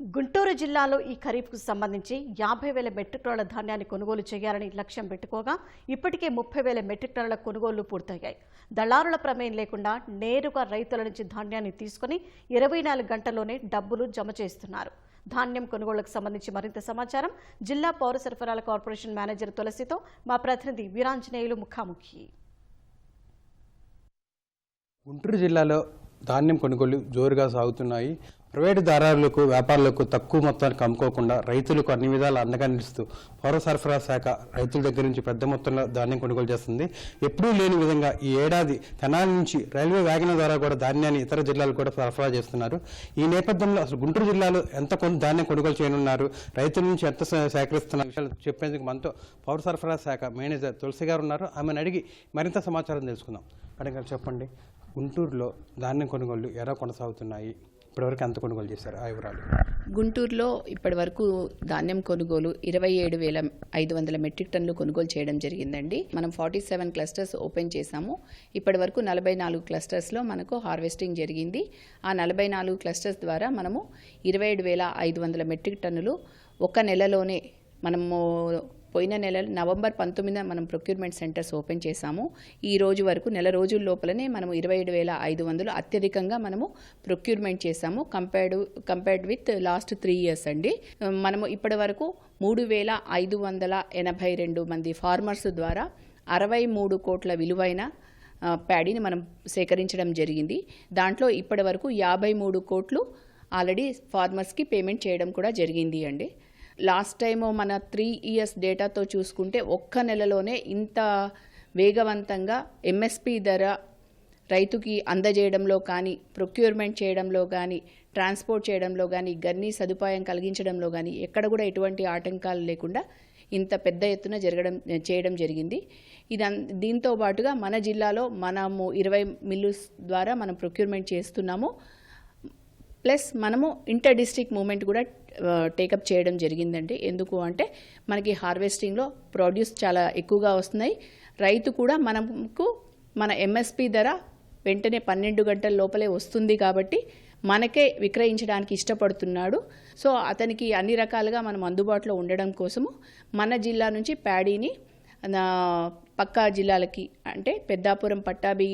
గుంటూరు జిల్లాలో ఈ ఖరీఫ్కు సంబంధించి యాభై వేల మెట్రిక్ టన్నుల ధాన్యాన్ని కొనుగోలు చేయాలని లక్ష్యం పెట్టుకోగా ఇప్పటికే ముప్పై వేల మెట్రిక్ టన్నుల కొనుగోళ్ళు పూర్తయ్యాయి. దళారుల ప్రమేయం లేకుండా నేరుగా రైతుల నుంచి ధాన్యాన్ని తీసుకుని ఇరవై నాలుగు గంటల్లోనే డబ్బులు జమ చేస్తున్నారు. ధాన్యం కొనుగోళ్ళకు సంబంధించి మరింత సమాచారం జిల్లా పౌర సరఫరాల కార్పొరేషన్ మేనేజర్ తులసితో మా ప్రతినిధి వీరాంజనేయులు ముఖాముఖి. గుంటూరు జిల్లాలో ధాన్యం కొనుగోలు జోరుగా సాగుతున్నాయి. ప్రైవేటు దారాలకు వ్యాపారులకు తక్కువ మొత్తానికి అమ్ముకోకుండా రైతులకు అన్ని విధాలు అండగా నిలుస్తూ పౌర సరఫరా శాఖ రైతుల దగ్గర నుంచి పెద్ద మొత్తంలో ధాన్యం కొనుగోలు చేస్తుంది. ఎప్పుడూ లేని విధంగా ఈ ఏడాది తెనాలి నుంచి రైల్వే వ్యాగన ద్వారా కూడా ధాన్యాన్ని ఇతర జిల్లాలకు కూడా సరఫరా చేస్తున్నారు. ఈ నేపథ్యంలో అసలు గుంటూరు జిల్లాలో ఎంత కొంత ధాన్యం కొనుగోలు చేయనున్నారు? రైతుల నుంచి ఎంత సేకరిస్తున్న విషయాలు చెప్పేందుకు మనతో పౌర సరఫరా శాఖ మేనేజర్ తులసి గారు ఉన్నారు. ఆమెను అడిగి మరింత సమాచారం తెలుసుకుందాం. మేడం చెప్పండి. గుంటూరులో ధాన్యం కొనుగోళ్ళు ఎలా కొనసాగుతున్నాయి? ఇప్పటివరకు ఎంత కొనుగోలు చేశారు ఆ వివరాలు. గుంటూరులో ఇప్పటి వరకు ధాన్యం కొనుగోలు ఇరవై ఏడు వేల ఐదు వందల మెట్రిక్ టన్నులు కొనుగోలు చేయడం జరిగిందండి. మనం ఫార్టీ సెవెన్ క్లస్టర్స్ ఓపెన్ చేశాము. ఇప్పటి వరకు నలభై నాలుగు క్లస్టర్స్లో మనకు హార్వెస్టింగ్ జరిగింది. ఆ నలభై నాలుగు క్లస్టర్స్ ద్వారా మనము ఇరవై ఏడు వేల ఐదు వందల మెట్రిక్ టన్నులు ఒక నెలలోనే మనము పోయిన నెల నవంబర్ పంతొమ్మిదిన మనం ప్రొక్యూర్మెంట్ సెంటర్స్ ఓపెన్ చేశాము. ఈ రోజు వరకు నెల రోజుల లోపలనే మనము ఇరవై ఏడు వేల ఐదు వందలు అత్యధికంగా మనము ప్రొక్యూర్మెంట్ చేశాము. Compared compared with last three years అండి. మనము ఇప్పటి వరకు మూడు వేల ఐదు వందల ఎనభై రెండు మంది ఫార్మర్స్ ద్వారా అరవై మూడు కోట్ల విలువైన ప్యాడీని మనం సేకరించడం జరిగింది. దాంట్లో ఇప్పటి వరకు యాభై మూడు కోట్లు ఆల్రెడీ ఫార్మర్స్కి పేమెంట్ చేయడం కూడా జరిగింది అండి. లాస్ట్ టైం మన త్రీ ఇయర్స్ డేటాతో చూసుకుంటే ఒక్క నెలలోనే ఇంత వేగవంతంగా ఎంఎస్పి ధర రైతుకి అందజేయడంలో కానీ ప్రొక్యూర్మెంట్ చేయడంలో కానీ ట్రాన్స్పోర్ట్ చేయడంలో కానీ గన్నీ సదుపాయం కలిగించడంలో కానీ ఎక్కడ కూడా ఎటువంటి ఆటంకాలు లేకుండా ఇంత పెద్ద ఎత్తున జరగడం చేయడం జరిగింది. ఇది దీంతో పాటుగా మన జిల్లాలో మనము ఇరవై మిల్లుస్ ద్వారా మనం ప్రొక్యూర్మెంట్ చేస్తున్నాము. ప్లస్ మనము ఇంటర్ డిస్ట్రిక్ట్ మూమెంట్ కూడా టేకప్ చేయడం జరిగిందండి. ఎందుకు అంటే మనకి హార్వెస్టింగ్లో ప్రొడ్యూస్ చాలా ఎక్కువగా వస్తున్నాయి. రైతు కూడా మనకు మన ఎంఎస్పి ధర వెంటనే పన్నెండు గంటల లోపలే వస్తుంది కాబట్టి మనకే విక్రయించడానికి ఇష్టపడుతున్నాడు. సో అతనికి అన్ని రకాలుగా మనం అందుబాటులో ఉండడం కోసము మన జిల్లా నుంచి ప్యాడీని నా పక్కా జిల్లాలకి అంటే పెద్దాపురం పట్టాభి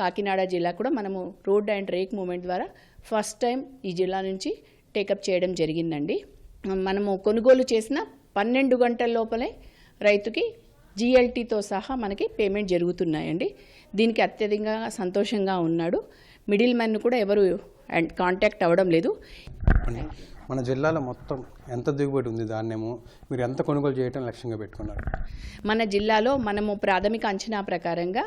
కాకినాడ జిల్లా కూడా మనము రోడ్ అండ్ రేక్ మూమెంట్ ద్వారా ఫస్ట్ టైం ఈ జిల్లా నుంచి టేకప్ చేయడం జరిగిందండి. మనము కొనుగోలు చేసిన పన్నెండు గంటల లోపలే రైతుకి జిఎల్టీతో సహా మనకి పేమెంట్ జరుగుతున్నాయండి. దీనికి అత్యధికంగా సంతోషంగా ఉన్నాడు. మిడిల్ మ్యాన్ కూడా ఎవరు అండ్ కాంటాక్ట్ అవ్వడం లేదు. మన జిల్లాలో మొత్తం ఎంత దిగుబడి ఉంది ధాన్యము? మీరు ఎంత కొనుగోలు చేయడం లక్ష్యంగా పెట్టుకున్నారు? మన జిల్లాలో మనము ప్రాథమిక అంచనా ప్రకారంగా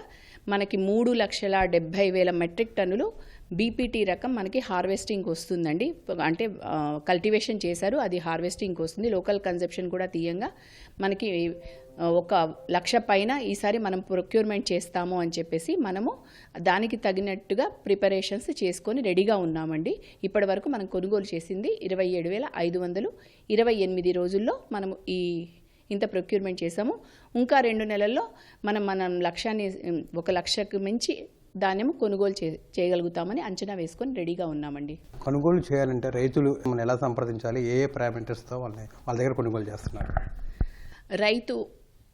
మనకి మూడు లక్షల డెబ్బై వేల మెట్రిక్ టన్నులు బీపీటీ రకం మనకి హార్వెస్టింగ్ వస్తుందండి. అంటే కల్టివేషన్ చేశారు అది హార్వెస్టింగ్కి వస్తుంది. లోకల్ కన్సెప్షన్ కూడా తీయంగా మనకి ఒక లక్ష పైన ఈసారి మనం ప్రొక్యూర్మెంట్ చేస్తాము అని చెప్పేసి మనము దానికి తగినట్టుగా ప్రిపరేషన్స్ చేసుకొని రెడీగా ఉన్నామండి. ఇప్పటి వరకు మనం కొనుగోలు చేసింది ఇరవై ఏడు వేల ఐదు వందలు. ఇరవై ఎనిమిది రోజుల్లో మనము ఈ ఇంత ప్రొక్యూర్మెంట్ చేసాము ఇంకా రెండు నెలల్లో మనం మనం లక్ష్యాన్ని ఒక లక్షకు మించి ధాన్యం కొనుగోలు చే చేయగలుగుతామని అంచనా వేసుకొని రెడీగా ఉన్నామండి. కొనుగోలు చేయాలంటే రైతులు మనం ఎలా సంప్రదించాలి? ఏ ఏ పారామీటర్స్తో వాళ్ళని వాళ్ళ దగ్గర కొనుగోలు చేస్తున్నారు? రైతు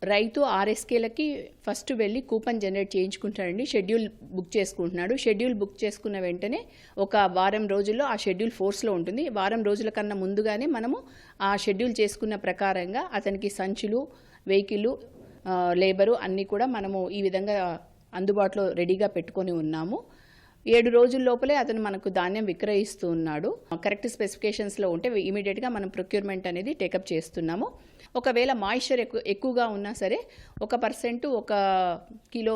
రైతు ఆర్ఎస్కేలకి ఫస్ట్ వెళ్ళి కూపన్ జనరేట్ చేయించుకుంటాడండి. షెడ్యూల్ బుక్ చేసుకుంటున్నాడు. షెడ్యూల్ బుక్ చేసుకున్న వెంటనే ఒక వారం రోజుల్లో ఆ షెడ్యూల్ ఫోర్స్లో ఉంటుంది. వారం రోజుల కన్నా ముందుగానే మనము ఆ షెడ్యూల్ చేసుకున్న ప్రకారంగా అతనికి సంచులు వెహికల్ లేబరు అన్నీ కూడా మనము ఈ విధంగా అందుబాటులో రెడీగా పెట్టుకొని ఉన్నాము. ఏడు రోజుల లోపలే అతను మనకు ధాన్యం విక్రయిస్తూ ఉన్నాడు. కరెక్ట్ స్పెసిఫికేషన్స్లో ఉంటే ఇమీడియట్గా మనం ప్రొక్యూర్మెంట్ అనేది టేకప్ చేస్తున్నాము. ఒకవేళ మాయిశ్చర్ ఎక్కువ ఎక్కువగా ఉన్నా సరే ఒక పర్సెంట్ ఒక కిలో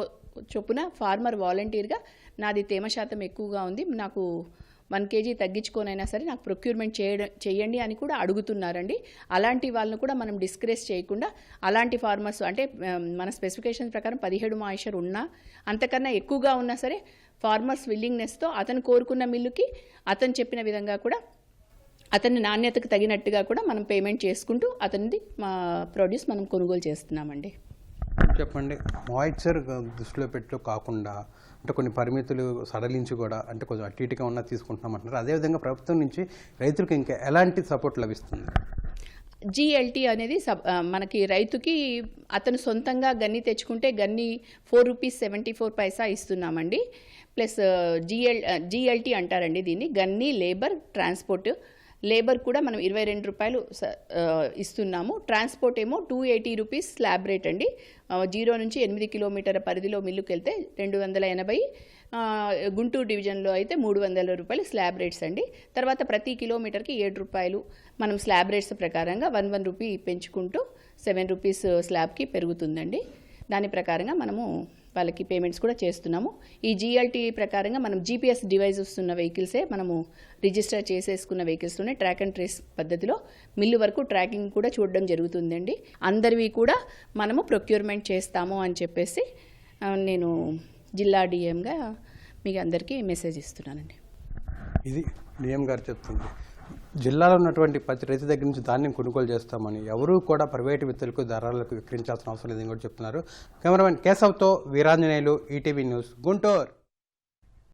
చొప్పున ఫార్మర్ వాలంటీర్గా నాది తేమ శాతం ఎక్కువగా ఉంది. నాకు వన్ కేజీ తగ్గించుకోనైనా సరే నాకు ప్రొక్యూర్మెంట్ చేయడం చేయండి అని కూడా అడుగుతున్నారండి. అలాంటి వాళ్ళని కూడా మనం డిస్కరేజ్ చేయకుండా అలాంటి ఫార్మర్స్ అంటే మన స్పెసిఫికేషన్ ప్రకారం పదిహేడు మాయిషర్ ఉన్నా అంతకన్నా ఎక్కువగా ఉన్నా సరే ఫార్మర్స్ విల్లింగ్నెస్తో అతను కోరుకున్న మిల్లుకి అతను చెప్పిన విధంగా కూడా అతని నాణ్యతకు తగినట్టుగా కూడా మనం పేమెంట్ చేసుకుంటూ అతనిది మా ప్రొడ్యూస్ మనం కొనుగోలు చేస్తున్నామండి. చెప్పండి. మాయిశ్చర్ దృష్టిలో పెట్టు కాకుండా అంటే కొన్ని పరిమితులు సడలించి కూడా అంటే కొంచెం అటు ఇటుగా ఉన్న తీసుకుంటున్నామంటున్నారు. అదేవిధంగా ప్రభుత్వం నుంచి రైతులకు ఇంకా ఎలాంటి సపోర్ట్ లభిస్తుంది? జిఎల్టీ అనేది సబ్ మనకి రైతుకి అతను సొంతంగా గన్ని తెచ్చుకుంటే gunny four rupees seventy four పైసా ఇస్తున్నామండి. ప్లస్ జిఎల్ జిఎల్టీ అంటారండి దీన్ని. గన్ని లేబర్ ట్రాన్స్పోర్ట్ లేబర్ కూడా మనం ఇరవై రెండు రూపాయలు స- ఇస్తున్నాము. ట్రాన్స్పోర్ట్ ఏమో two eighty rupees slab rate అండి. జీరో నుంచి ఎనిమిది కిలోమీటర్ల పరిధిలో మిల్లుకి వెళ్తే రెండు వందల ఎనభై. గుంటూరు డివిజన్లో అయితే మూడు వందల రూపాయలు స్లాబ్ రేట్స్ అండి. తర్వాత ప్రతి కిలోమీటర్కి ఏడు రూపాయలు మనం స్లాబ్ రేట్స్ ప్రకారంగా వన్ వన్ రూపీ పెంచుకుంటూ సెవెన్ రూపీస్ స్లాబ్కి పెరుగుతుందండి. దాని ప్రకారంగా మనము వాళ్ళకి పేమెంట్స్ కూడా చేస్తున్నాము. ఈ జిఎల్టీ ప్రకారంగా మనం జీపీఎస్ డివైజెస్ వస్తున్న వెహికల్సే మనము రిజిస్టర్ చేసేసుకున్న వెహికల్స్లోనే ట్రాక్ అండ్ ట్రేస్ పద్ధతిలో మిల్లు వరకు ట్రాకింగ్ కూడా చూడడం జరుగుతుందండి. అందరివి కూడా మనము ప్రొక్యూర్మెంట్ చేస్తాము అని చెప్పేసి నేను జిల్లా డిఎంగా మీకు అందరికీ మెసేజ్ ఇస్తున్నానండి. ఇది డిఎం గారు చెప్తుంది. జిల్లాలో ఉన్నటువంటి ప్రతి రైతు దగ్గర నుంచి ధాన్యం కొనుగోలు చేస్తామని ఎవరూ కూడా ప్రైవేటు విత్తులకు ధరలకు విక్రయించాల్సిన అవసరం లేదని కూడా చెప్తున్నారు. కెమెరామెన్ కేశవ్తో వీరాంజనేయులు ఈటీవీ న్యూస్ గుంటూరు.